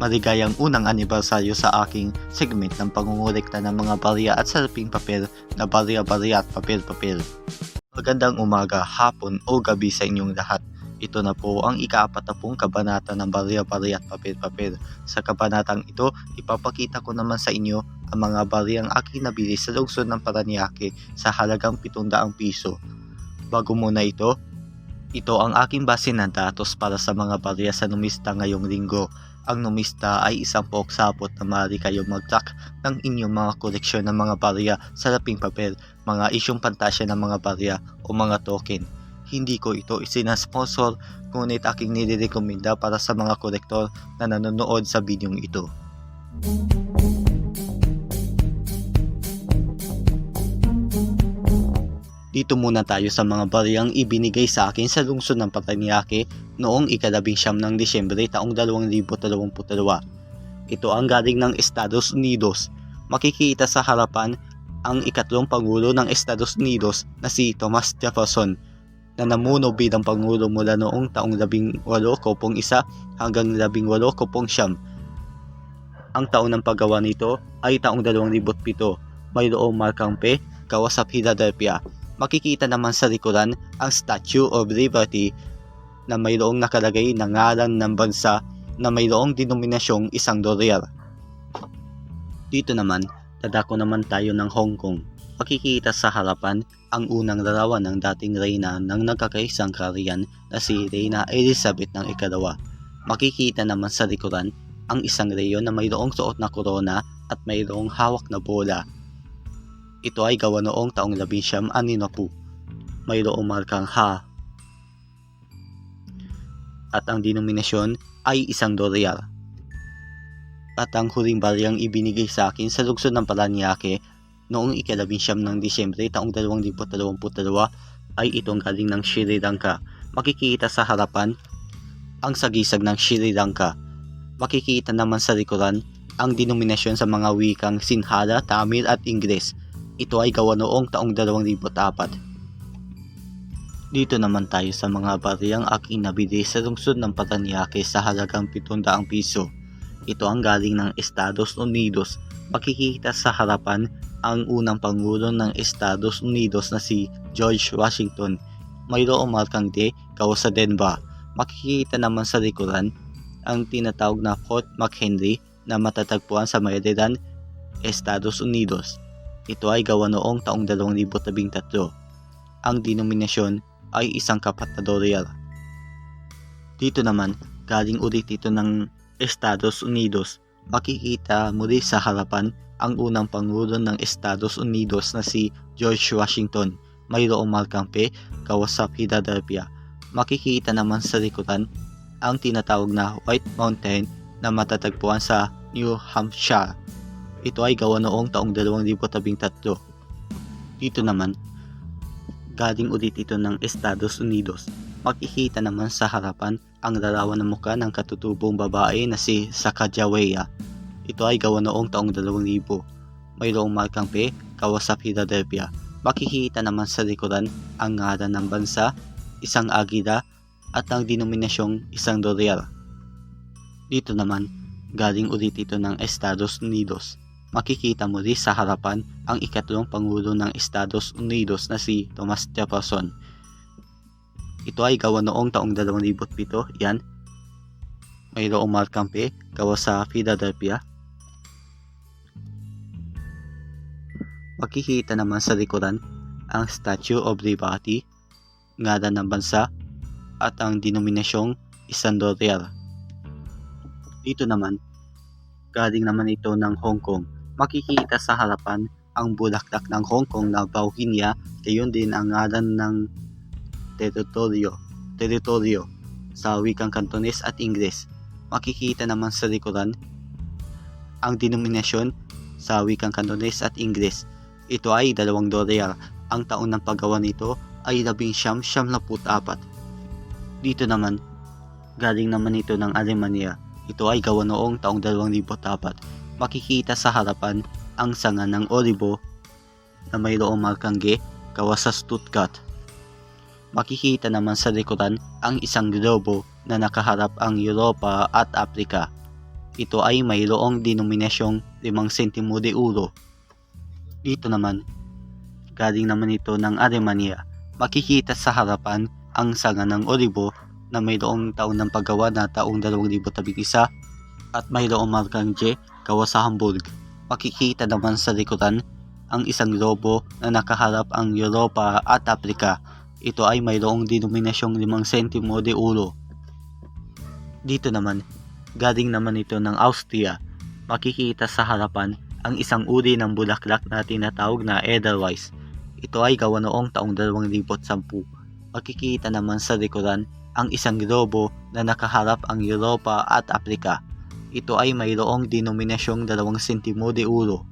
Maligayang unang anibersaryo sa aking segment ng pangungulikta ng mga barya at salping papel na barya-barya at papel-papel. Magandang umaga, hapon o gabi sa inyong lahat. Ito na po ang ikaapat na pong kabanata ng barya-barya at papel-papel. Sa kabanatang ito, ipapakita ko naman sa inyo ang mga baryang aking nabili sa lungsod ng Paranaque sa halagang 700 piso. Bago muna ito, ito ang aking base ng datos para sa mga barya sa numista ngayong linggo. Ang numista ay isang poksapot na maaari kayong mag-track ng inyong mga koleksyon ng mga barya sa laping papel, mga isyong pantasya ng mga barya o mga token. Hindi ko ito isinasponsor, ngunit aking nirekomenda para sa mga kolektor na nanonood sa bidyong ito. Dito muna tayo sa mga bariyang ibinigay sa akin sa lungsod ng Paranaque noong ikalabing siyam ng Disyembre taong 2022. Ito ang galing ng Estados Unidos. Makikita sa harapan ang ikatlong pangulo ng Estados Unidos na si Thomas Jefferson na namuno bilang pangulo mula noong taong 18 kopong isa hanggang 18 kopong siyam. Ang taon ng paggawa nito ay taong 2007. Mayroong markang P, gawa sa Philadelphia makikita naman sa likuran ang Statue of Liberty na mayroong nakalagay na ngalan ng bansa na mayroong denominasyong isang dolyar. Dito naman, dadako naman tayo ng Hong Kong. Makikita sa harapan ang unang larawan ng dating reyna ng nagkakaisang kariyan na si Reyna Elizabeth ng ikalawa. Makikita naman sa likuran ang isang reyon na mayroong suot na korona at mayroong hawak na bola ito ay gawa noong taong labinsyam ani na po. Mayroong markang ha. At ang denominasyon ay isang dolyar. At ang huling baryang ibinigay sa akin sa lungsod ng Paranaque noong ikalabinsyam ng Disyembre taong 2022 ay itong galing ng Sri Lanka. Makikita sa harapan ang sagisag ng Sri Lanka. Makikita naman sa likuran ang denominasyon sa mga wikang Sinhala, Tamil at Ingles ito ay gawa noong taong 2004. Dito naman tayo sa mga bariyang aking nabili sa lungsod ng Paranaque sa halagang 700 piso. Ito ang galing ng Estados Unidos. Makikita sa harapan ang unang pangulo ng Estados Unidos na si George Washington. Mayroong markang D gawa sa Denver. Makikita naman sa likuran ang tinatawag na Fort McHenry na matatagpuan sa Maryland, Estados Unidos. Ito ay gawa noong taong 2013. Ang denominasyon ay isang kapat na dolyar. Dito naman, galing ulit ito ng Estados Unidos. Makikita muli sa harapan ang unang pangulo ng Estados Unidos na si George Washington. Mayroong markang P, gawa sa Philadelphia. Makikita naman sa likuran ang tinatawag na White Mountain na matatagpuan sa New Hampshire. Ito ay gawa noong taong 2013. Dito naman, galing ulit ito ng Estados Unidos. Makikita naman sa harapan ang larawan ng muka ng katutubong babae na si Sacagawea. Ito ay gawa noong taong 2000. Mayroong markang P, gawa sa Philadelphia. Makikita naman sa likuran ang ngalan ng bansa, isang agila, at ang denominasyong isang dolyar. Dito naman, galing ulit ito ng Estados Unidos makikita mo rin sa harapan ang ikatlong Pangulo ng Estados Unidos na si Thomas Jefferson. Ito ay gawa noong taong 2007, yan. Mayroong markang P, gawa sa Philadelphia. Makikita naman sa likuran ang Statue of Liberty, ngalan ng bansa, at ang denominasyong isang dolyar. Dito naman, galing naman ito ng Hong Kong makikita sa harapan ang bulaklak ng Hong Kong na Bauhinia, gayon din ang ngalan ng teritoryo, teritoryo sa wikang Cantonese at Ingles. Makikita naman sa likuran ang denominasyon sa wikang Cantonese at Ingles. Ito ay dalawang dolyar. Ang taon ng paggawa nito ay labing siyam siyam na apat. Dito naman, galing naman ito ng Alemania. Ito ay gawa noong taong 2004 makikita sa harapan ang sanga ng olibo na mayroong markang G gawa sa Stuttgart. Makikita naman sa likuran ang isang globo na nakaharap ang Europa at Africa. Ito ay mayroong denominasyong 5 sentimo de euro. Dito naman, galing naman ito ng Alemania. Makikita sa harapan ang sanga ng olibo na mayroong taon ng paggawa na taong 2011 at mayroong markang J gawa sa Hamburg. Makikita naman sa likuran ang isang lobo na nakaharap ang Europa at Africa. Ito ay mayroong denominasyong 5 sentimo de euro. Dito naman, galing naman ito ng Austria. Makikita sa harapan ang isang uri ng bulaklak na tinatawag na Edelweiss. Ito ay gawa noong taong 2010. Makikita naman sa likuran ang isang globo na nakaharap ang Europa at Africa. Ito ay mayroong denominasyong 2 sentimo de euro.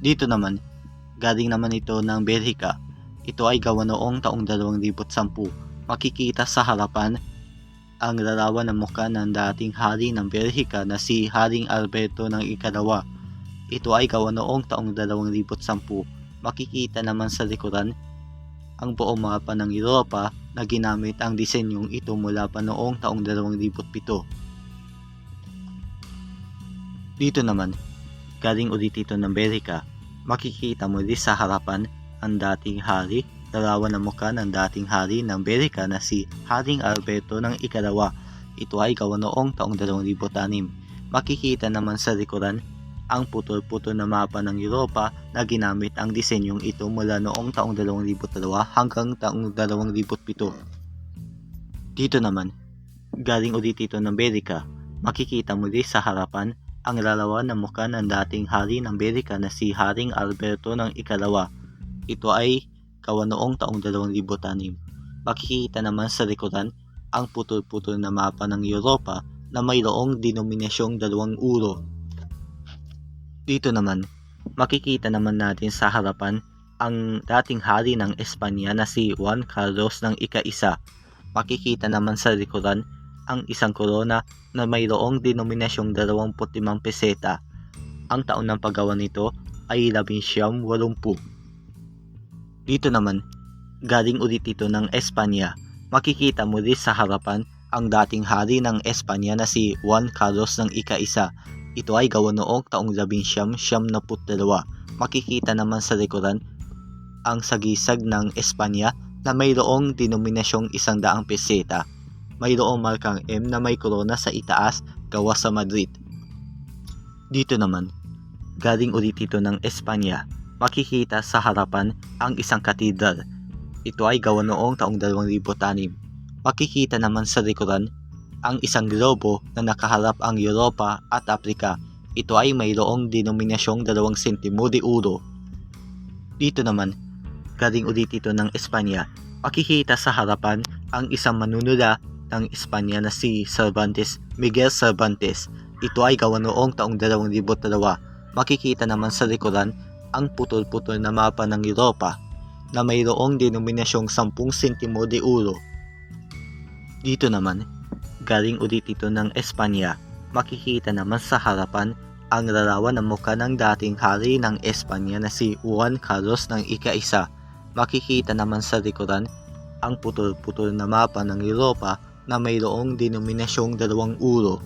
Dito naman, galing naman ito ng Belgica. Ito ay gawa noong taong 2010. Makikita sa harapan ang larawan ng mukha ng dating hari ng Belgica na si Haring Alberto ng ikalawa. Ito ay gawa noong taong 2010. Makikita naman sa likuran ang buong mapa ng Europa na ginamit ang disenyong ito mula pa noong taong 2007. Dito naman, galing ulit ito ng Belgica, makikita mo din sa harapan ang dating hari, larawan ng mukha ng dating hari ng Belgica na si Haring Alberto ng ikalawa. Ito ay gawa noong taong 2006. Makikita naman sa likuran ang putol-putol na mapa ng Europa na ginamit ang disenyong ito mula noong taong 2002 hanggang taong 2007. Dito naman, galing ulit ito ng Belgica, makikita mo din sa harapan ang larawan ng mukha ng dating hari ng Belgica na si Haring Alberto ng ikalawa. Ito ay gawa noong taong 2006. Makikita naman sa likuran ang putol-putol na mapa ng Europa na mayroong denominasyong 2 euro. Dito naman, makikita naman natin sa harapan ang dating hari ng Espanya na si Juan Carlos ng ika-isa. Makikita naman sa likuran ang isang korona na mayroong denominasyong 25 peseta. Ang taon ng paggawa nito ay 1980. Dito naman, galing ulit ito ng Espanya. Makikita mo din sa harapan ang dating hari ng Espanya na si Juan Carlos ng ika-isa ito ay gawa noong taong labing siyam siyam na putdalawa. Makikita naman sa likuran ang sagisag ng Espanya na mayroong denominasyong isang daang peseta. Mayroong markang M na may korona sa itaas gawa sa Madrid. Dito naman, galing ulit ito ng Espanya. Makikita sa harapan ang isang katedral. Ito ay gawa noong taong 2006. Makikita naman sa likuran ang isang globo na nakaharap ang Europa at Africa. Ito ay mayroong denominasyong 2 sentimo de euro. Dito naman, galing ulit ito ng Espanya, makikita sa harapan ang isang manunula ng Espanya na si Cervantes, Miguel Cervantes. Ito ay gawa noong taong 2002. Makikita naman sa likuran ang putol-putol na mapa ng Europa na mayroong denominasyong 10 sentimo de euro. Dito naman, Galing ulit ito ng Espanya. Makikita naman sa harapan ang larawan ng mukha ng dating hari ng Espanya na si Juan Carlos ng ika-isa. Makikita naman sa likuran ang putol-putol na mapa ng Europa na mayroong denominasyong 2 euro.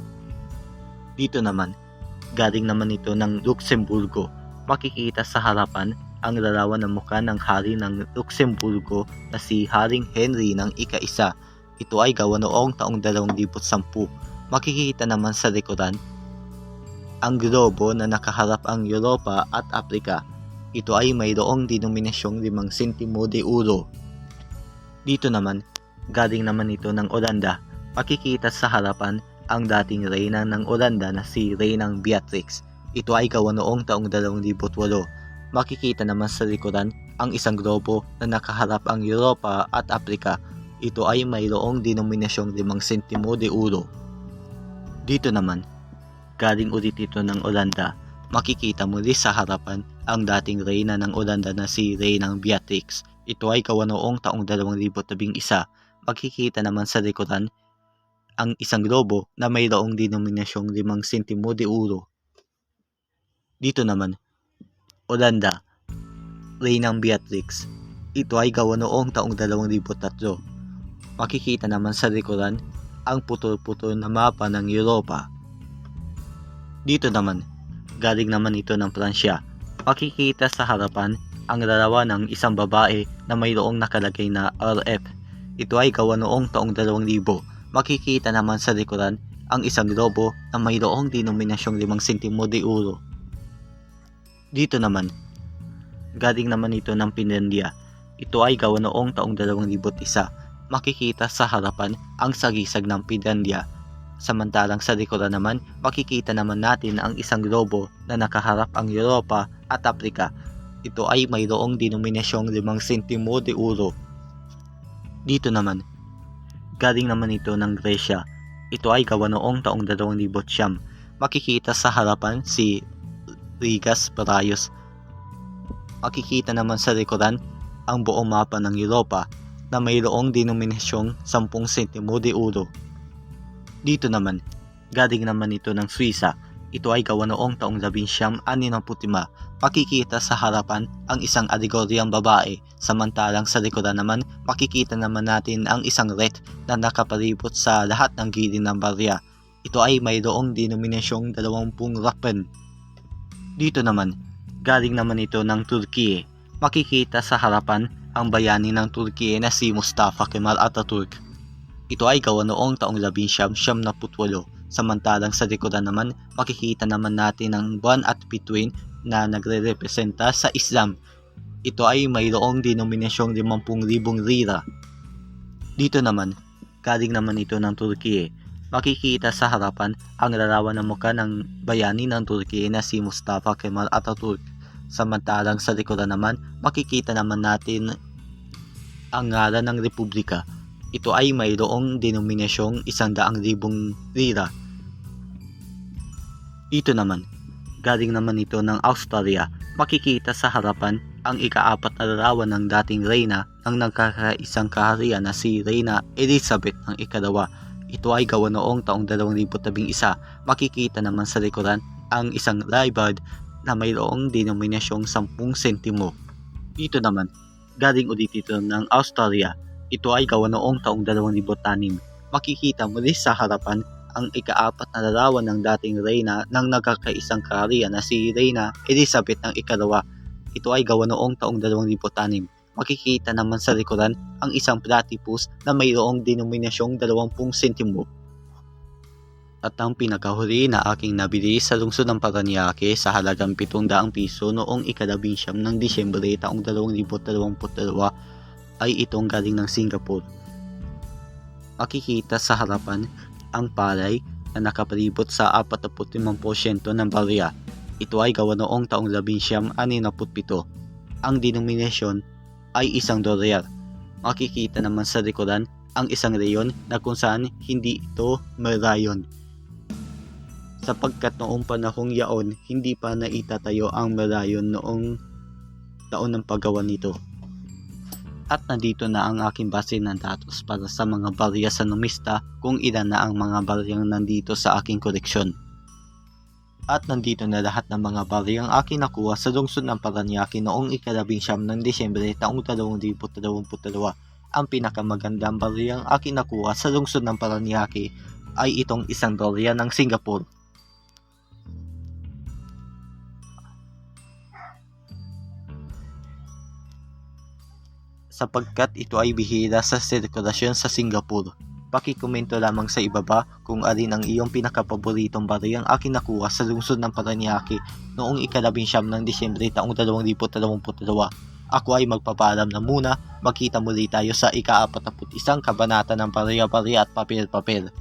Dito naman, galing naman ito ng Luxemburgo. Makikita sa harapan ang larawan ng mukha ng hari ng Luxemburgo na si Haring Henry ng ika-isa ito ay gawa noong taong 2010. Makikita naman sa likuran ang globo na nakaharap ang Europa at Africa. Ito ay mayroong denominasyong 5 sentimo de euro. Dito naman, galing naman ito ng Olanda. Makikita sa harapan ang dating reyna ng Olanda na si Reynang Beatrix. Ito ay gawa noong taong 2008. Makikita naman sa likuran ang isang globo na nakaharap ang Europa at Africa ito ay mayroong denominasyong 5 sentimo de euro. Dito naman, galing ulit ito ng Olanda, makikita muli sa harapan ang dating reyna ng Olanda na si Reynang Beatrix. Ito ay gawa noong taong 2011. Makikita naman sa likuran ang isang globo na mayroong denominasyong 5 sentimo de euro. Dito naman, Olanda, Reynang Beatrix. Ito ay gawa noong taong 2003 makikita naman sa likuran ang putol-putol na mapa ng Europa. Dito naman, galing naman ito ng Pransya. Makikita sa harapan ang larawan ng isang babae na mayroong nakalagay na RF. Ito ay gawa noong taong 2000. Makikita naman sa likuran ang isang globo na mayroong denominasyong 5 sentimo de euro. Dito naman, galing naman ito ng Pinlandia. Ito ay gawa noong taong 2001. Makikita sa harapan ang sagisag ng Pinlandia. Samantalang sa likuran naman, makikita naman natin ang isang globo na nakaharap ang Europa at Afrika. Ito ay mayroong denominasyong 5 sentimo de euro. Dito naman, galing naman ito ng Gresya. Ito ay gawa noong taong 2000. Makikita sa harapan si Rigas Barayos. Makikita naman sa likuran ang buong mapa ng Europa na mayroong denominasyong 10 sentimo de euro. Dito naman, galing naman ito ng Suiza. Ito ay gawa noong taong 1965. Makikita sa harapan ang isang alegoryang babae, samantalang sa likuran naman makikita naman natin ang isang ret na nakapalibot sa lahat ng gilid ng barya. Ito ay mayroong denominasyong 20 rapen. Dito naman, galing naman ito ng Turkiye. Makikita sa harapan ang bayani ng Turkiye na si Mustafa Kemal Atatürk. Ito ay gawa noong taong 1978, samantalang sa likuran naman makikita naman natin ang buwan at bituin na nagre-representa sa Islam. Ito ay mayroong denominasyong 50,000 lira. Dito naman, galing naman ito ng Turkiye. Makikita sa harapan ang larawan ng mukha ng bayani ng Turkiye na si Mustafa Kemal Atatürk. Samantalang sa likuran naman, makikita naman natin ang ngalan ng Republika. Ito ay mayroong denominasyong 100,000 lira. Dito naman, galing naman ito ng Australia, makikita sa harapan ang ikaapat na larawan ng dating reyna ng nagkakaisang kaharian na si Reyna Elizabeth ng ikalawa. Ito ay gawa noong taong 2011. Makikita naman sa likuran ang isang libard na mayroong denominasyong 10 sentimo. Dito naman, galing ulit ito ng Australia. Ito ay gawa noong taong 2006. Makikita muli sa harapan ang ikaapat na larawan ng dating reyna ng nagkakaisang kaharian na si Reyna Elizabeth ng ikalawa. Ito ay gawa noong taong 2006. Makikita naman sa likuran ang isang platypus na mayroong denominasyong 20 sentimo. At ang pinakahuli na aking nabili sa lungsod ng Paranaque sa halagang 700 piso noong ikalabing siyam ng Disyembre taong 2022 ay itong galing ng Singapore. Makikita sa harapan ang palay na nakapalibot sa 45% ng barya. Ito ay gawa noong taong 1967. Ang denominasyon ay isang dolyar. Makikita naman sa likuran ang isang rayon na kung saan hindi ito merayon. Sapagkat noong panahong yaon, hindi pa naitatayo ang merayon noong taon ng paggawa nito. At nandito na ang aking base ng datos para sa mga barya sa numista kung ilan na ang mga baryang nandito sa aking koleksyon. At nandito na lahat ng mga baryang aking nakuha sa lungsod ng Paranaque noong ikalabing siyam ng Disyembre taong 2022. Ang pinakamagandang baryang aking nakuha sa lungsod ng Paranaque ay itong isang barya ng Singapore. Sapagkat ito ay bihira sa sirkulasyon sa Singapore. Pakikomento lamang sa ibaba kung alin ang iyong pinakapaboritong baryang aking nakuha sa lungsod ng Paranaque noong ikalabing siyam ng Disyembre taong 2022. Ako ay magpapaalam na muna, magkita muli tayo sa ika-41 kabanata ng Barya-Barya at Papel-Papel.